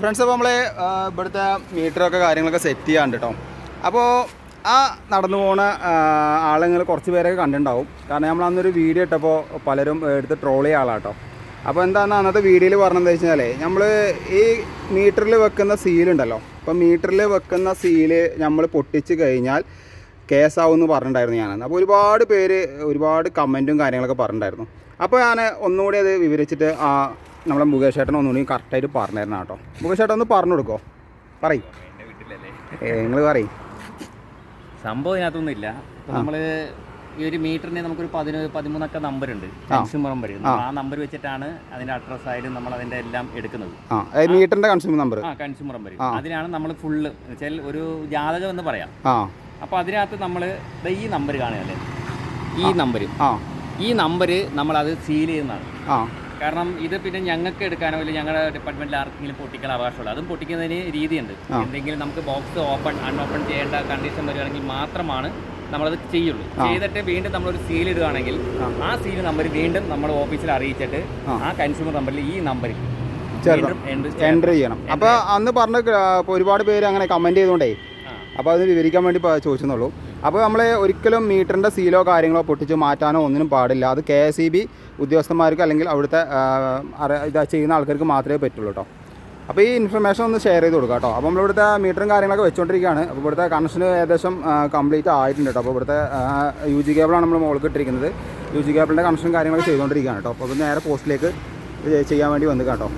Friends അപ്പോൾ നമ്മളെ ഇവിടുത്തെ മീറ്ററൊക്കെ കാര്യങ്ങളൊക്കെ സെറ്റ് ചെയ്യാണ്ട് കേട്ടോ അപ്പോൾ ആ നടന്നു പോണ ആളുകൾ കുറച്ച് പേരൊക്കെ കണ്ടിട്ടുണ്ടാവും കാരണം നമ്മൾ അന്നൊരു വീഡിയോ ഇട്ടപ്പോൾ പലരും എടുത്ത് ട്രോൾ ചെയ്യുക ആളാട്ടോ അപ്പോൾ എന്താണ് അന്നത്തെ വീഡിയോയിൽ പറഞ്ഞതെന്ന് വെച്ച് കഴിഞ്ഞാൽ നമ്മൾ ഈ മീറ്ററിൽ വെക്കുന്ന സീലുണ്ടല്ലോ അപ്പോൾ മീറ്ററിൽ വെക്കുന്ന സീൽ നമ്മൾ പൊട്ടിച്ച് കഴിഞ്ഞാൽ കേസാവും എന്ന് പറഞ്ഞിട്ടുണ്ടായിരുന്നു ഞാൻ അപ്പോൾ ഒരുപാട് പേര് ഒരുപാട് കമന്റും കാര്യങ്ങളൊക്കെ പറഞ്ഞിട്ടുണ്ടായിരുന്നു അപ്പോൾ ഞാൻ ഒന്നുകൂടി അത് വിവരിച്ചിട്ട് ആ നമ്മളെ മുകേഷ് ചേട്ടൻ ഒന്നുകൂടി കറക്റ്റായിട്ട് പറഞ്ഞിരുന്നു കേട്ടോ. മുകേഷ് ചേട്ടൻ ഒന്ന് പറഞ്ഞു കൊടുക്കോ. പറയും. നിങ്ങൾ പറയും. സംഭവം ഇതിനകത്തൊന്നും ഇല്ല. നമ്മൾ ഈ ഒരു മീറ്ററിന് നമുക്കൊരു പതിനൊരു പതിമൂന്നൊക്കെ നമ്പർ ഉണ്ട് കൺസ്യൂമർ നമ്പർ ആ. നമ്പർ വെച്ചിട്ടാണ് അതിന്റെ അഡ്രസ് ആയാലും നമ്മൾ അതിന്റെ എല്ലാം എടുക്കുന്നത്. മീറ്ററിന്റെ കൺസ്യൂമർ നമ്പർ ആ കൺസ്യൂമർ നമ്പർ അതിനാണ് നമ്മൾ ഫുള്ള് വെച്ചാൽ ഒരു ജാതകം എന്ന് പറയാം. അപ്പൊ അതിനകത്ത് നമ്മൾ ഈ നമ്പർ കാണുകയല്ലേ? ഈ നമ്പർ ഈ നമ്പർ നമ്മൾ അത് സീൽ ചെയ്യുന്നതാണ് കാരണം ഇത് പിന്നെ ഞങ്ങൾക്ക് എടുക്കാനോ ഇല്ല ഞങ്ങളുടെ ഡിപ്പാർട്ട്മെന്റിൽ ആർക്കെങ്കിലും പൊട്ടിക്കാൻ അവകാശമുള്ളൂ. അതും പൊട്ടിക്കുന്നതിന് രീതിയുണ്ട്. എന്തെങ്കിലും നമുക്ക് ബോക്സ് ഓപ്പൺ അൺഓപ്പൺ ചെയ്യേണ്ട കണ്ടീഷൻ വരികയാണെങ്കിൽ മാത്രമാണ് നമ്മളത് ചെയ്യുള്ളൂ. ചെയ്തിട്ട് വീണ്ടും നമ്മളൊരു സീൽ ഇടുകയാണെങ്കിൽ ആ. സീൽ നമ്പർ വീണ്ടും നമ്മൾ ഓഫീസിൽ അറിയിച്ചിട്ട് ആ. കൺസ്യൂമർ നമ്പറിൽ ഈ നമ്പറിൽ. എന്റർ ചെയ്യണം. അപ്പോൾ അന്ന് പറഞ്ഞ ഒരുപാട് പേര് അങ്ങനെ കമന്റ് ചെയ്തുകൊണ്ടേ അപ്പോൾ അത് വിവരിക്കാൻ വേണ്ടി ചോദിച്ചെന്നുള്ളൂ. അപ്പോൾ നമ്മൾ ഒരിക്കലും മീറ്ററിന്റെ സീലോ കാര്യങ്ങളോ പൊട്ടിച്ച് മാറ്റാനോ ഒന്നിനും പാടില്ല. അത് കെ എസ് ഇ ബി ഉദ്യോഗസ്ഥന്മാർക്ക് അല്ലെങ്കിൽ അവിടുത്തെ ഇത് ചെയ്യുന്ന ആൾക്കാർക്ക് മാത്രമേ പറ്റുള്ളൂ കേട്ടോ അപ്പോൾ ഈ ഇൻഫർമേഷൻ ഒന്ന് ഷെയർ ചെയ്ത് കൊടുക്കുക കേട്ടോ അപ്പോൾ നമ്മളിവിടുത്തെ മീറ്ററും കാര്യങ്ങളൊക്കെ വെച്ചുകൊണ്ടിരിക്കുകയാണ് അപ്പോൾ ഇവിടുത്തെ കണക്ഷൻ ഏകദേശം കംപ്ലീറ്റ് ആയിട്ടുണ്ട് കേട്ടോ അപ്പോൾ ഇവിടുത്തെ യു ജി കേബിളാണ് നമ്മൾ മുകളിൽ ഇട്ടിരിക്കുന്നത്. യു ജി കേബിളിന്റെ കണക്ഷൻ കാര്യങ്ങളൊക്കെ ചെയ്തുകൊണ്ടിരിക്കുകയാണ് കേട്ടോ അപ്പോൾ നേരെ പോസ്റ്റിലേക്ക് ചെയ്യാൻ വേണ്ടി വന്നു കേട്ടോ